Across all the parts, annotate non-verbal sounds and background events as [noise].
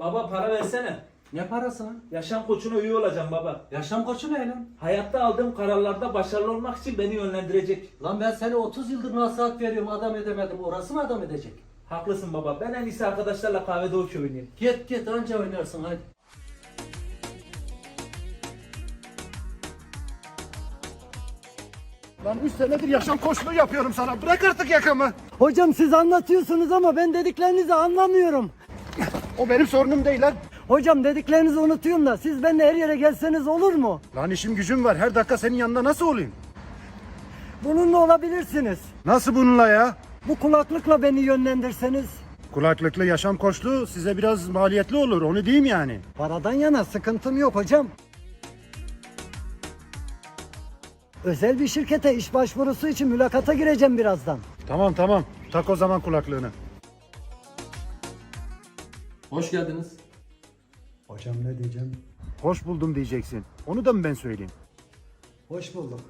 Baba para versene. Ne parası lan? Yaşam koçuna üye olacağım baba. Yaşam koçu ne lan? Hayatta aldığım kararlarda başarılı olmak için beni yönlendirecek. Lan ben seni 30 yıldır nasihat veriyorum adam edemedim. Orası mı adam edecek? Haklısın baba. Ben en iyisi arkadaşlarla kahvede uç oynayayım. Git git anca oynarsın hadi. Lan 3 senedir yaşam koçluğu yapıyorum sana. Bırak artık yakamı. Hocam siz anlatıyorsunuz ama ben dediklerinizi anlamıyorum. O benim sorunum değil lan. Hocam dediklerinizi unutuyorum da siz benimle her yere gelseniz olur mu? Lan işim gücüm var. Her dakika senin yanında nasıl olayım? Bununla olabilirsiniz. Nasıl bununla ya? Bu kulaklıkla beni yönlendirseniz. Kulaklıklı yaşam koçluğu size biraz maliyetli olur. Onu diyeyim yani. Paradan yana sıkıntım yok hocam. Özel bir şirkete iş başvurusu için mülakata gireceğim birazdan. Tamam tamam. Tak o zaman kulaklığını. Hoş geldiniz. Hocam ne diyeceğim? Hoş buldum diyeceksin. Onu da mı ben söyleyeyim? Hoş bulduk.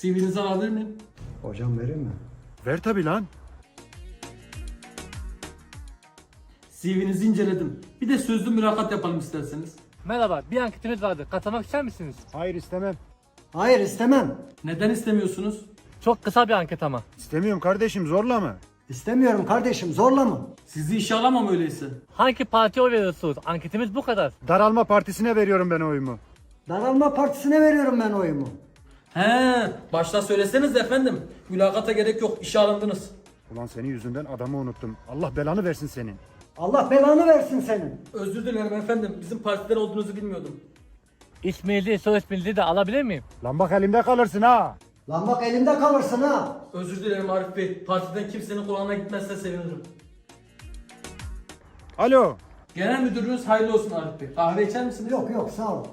CV'nizi alabilir miyim? Hocam vereyim mi? Ver tabi lan. CV'nizi inceledim. Bir de sözlü mülakat yapalım isterseniz. Merhaba, bir anketimiz vardı. Katılmak ister misiniz? Hayır istemem. Hayır istemem. Neden istemiyorsunuz? Çok kısa bir anket ama. İstemiyorum kardeşim zorla mı? İstemiyorum kardeşim zorla mı? Sizi işe alamam öyleyse. Hangi partiye oy veriyorsunuz? Anketimiz bu kadar. Daralma partisine veriyorum ben oyumu. Daralma partisine veriyorum ben oyumu. He, başta söyleseniz efendim. Mülakata gerek yok, işe alındınız. Ulan senin yüzünden adamı unuttum. Allah belanı versin senin. Allah belanı versin senin. Özür dilerim efendim, bizim partiden olduğunuzu bilmiyordum. İsminizi, soy isminizi de alabilir miyim? Lan bak elimde kalırsın ha. Lan bak elimde kalırsın ha. Özür dilerim Arif Bey, partiden kimsenin kulağına gitmezse sevinirim. Alo. Genel müdürünüz hayırlı olsun Arif Bey. Kahve içer misiniz? Yok yok sağ ol.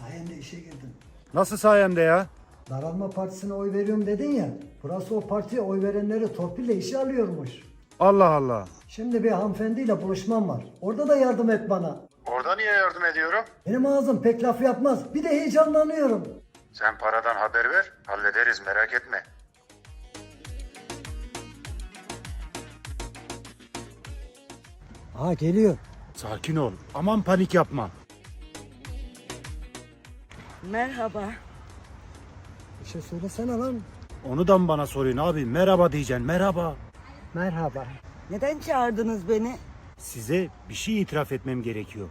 Sayende işe girdim. Nasıl sayemde ya? Daralma Partisi'ne oy veriyorum dedin ya. Burası o partiye oy verenleri torpille işe alıyormuş. Allah Allah. Şimdi bir hanımefendiyle buluşmam var. Orada da yardım et bana. Orada niye yardım ediyorum? Benim ağzım pek laf yapmaz. Bir de heyecanlanıyorum. Sen paradan haber ver, hallederiz merak etme. Ha geliyor. Sakin ol, aman panik yapma. Merhaba. Bir şey söylesene lan. Onu da mı bana soruyorsun abi? Merhaba diyeceksin, merhaba. Merhaba. Neden çağırdınız beni? Size bir şey itiraf etmem gerekiyor.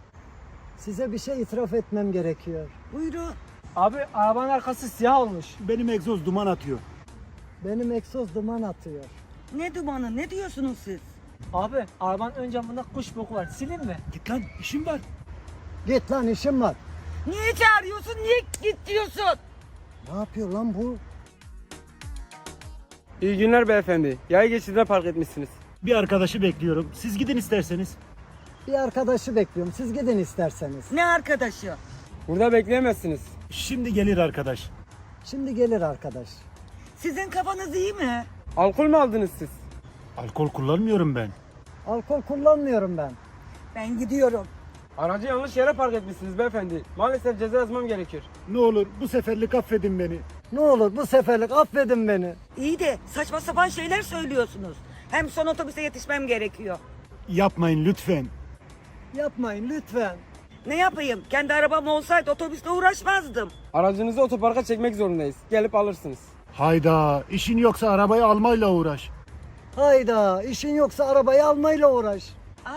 Size bir şey itiraf etmem gerekiyor. Buyurun. Abi, arabanın arkası siyah olmuş. Benim egzoz duman atıyor. Benim egzoz duman atıyor. Ne dumanı? Ne diyorsunuz siz? Abi, arabanın ön camında kuş boku var. Silin mi? Git lan, işim var. Git lan işim var. Niye çağırıyorsun? Niye git diyorsun? Ne yapıyor lan bu? İyi günler beyefendi. Yaya geçidine park etmişsiniz. Bir arkadaşı bekliyorum. Siz gidin isterseniz. Bir arkadaşı bekliyorum. Siz gidin isterseniz. Ne arkadaşı? Burada bekleyemezsiniz. Şimdi gelir arkadaş. Şimdi gelir arkadaş. Sizin kafanız iyi mi? Alkol mü aldınız siz? Alkol kullanmıyorum ben. Alkol kullanmıyorum ben. Ben gidiyorum. Aracı yanlış yere park etmişsiniz beyefendi. Maalesef ceza yazmam gerekiyor. Ne olur bu seferlik affedin beni. Ne olur bu seferlik affedin beni. İyi de saçma sapan şeyler söylüyorsunuz. Hem son otobüse yetişmem gerekiyor. Yapmayın lütfen. Yapmayın lütfen. Ne yapayım? Kendi arabam olsaydı otobüsle uğraşmazdım. Aracınızı otoparka çekmek zorundayız. Gelip alırsınız. Hayda, işin yoksa arabayı almayla uğraş. Hayda işin yoksa arabayı almayla uğraş. Aa,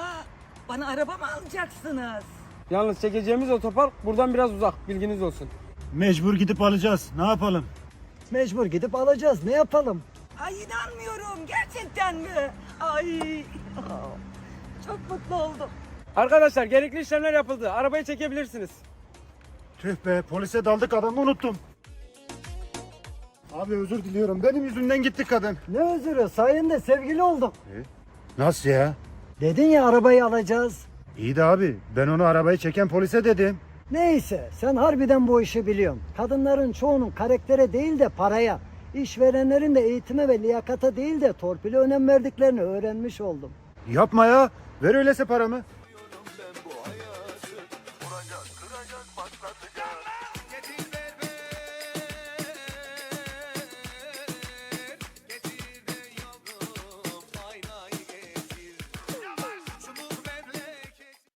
bana araba mı alacaksınız? Yalnız çekeceğimiz otopark buradan biraz uzak. Bilginiz olsun. Mecbur gidip alacağız. Ne yapalım? Mecbur gidip alacağız ne yapalım? Ay inanmıyorum. Gerçekten mi? Ay. [laughs] Çok mutlu oldum. Arkadaşlar gerekli işlemler yapıldı. Arabayı çekebilirsiniz. Tüh be, polise daldık adamı unuttum. Abi özür diliyorum. Benim yüzümden gitti kadın. Ne özürü sayende sevgili oldum. Nasıl ya? Dedin ya arabayı alacağız. İyi de abi, ben onu arabayı çeken polise dedim. Neyse sen harbiden bu işi biliyorsun. Kadınların çoğunun karaktere değil de paraya, işverenlerin de eğitime ve liyakata değil de torpile önem verdiklerini öğrenmiş oldum. Yapma ya. Ver öyleyse paramı.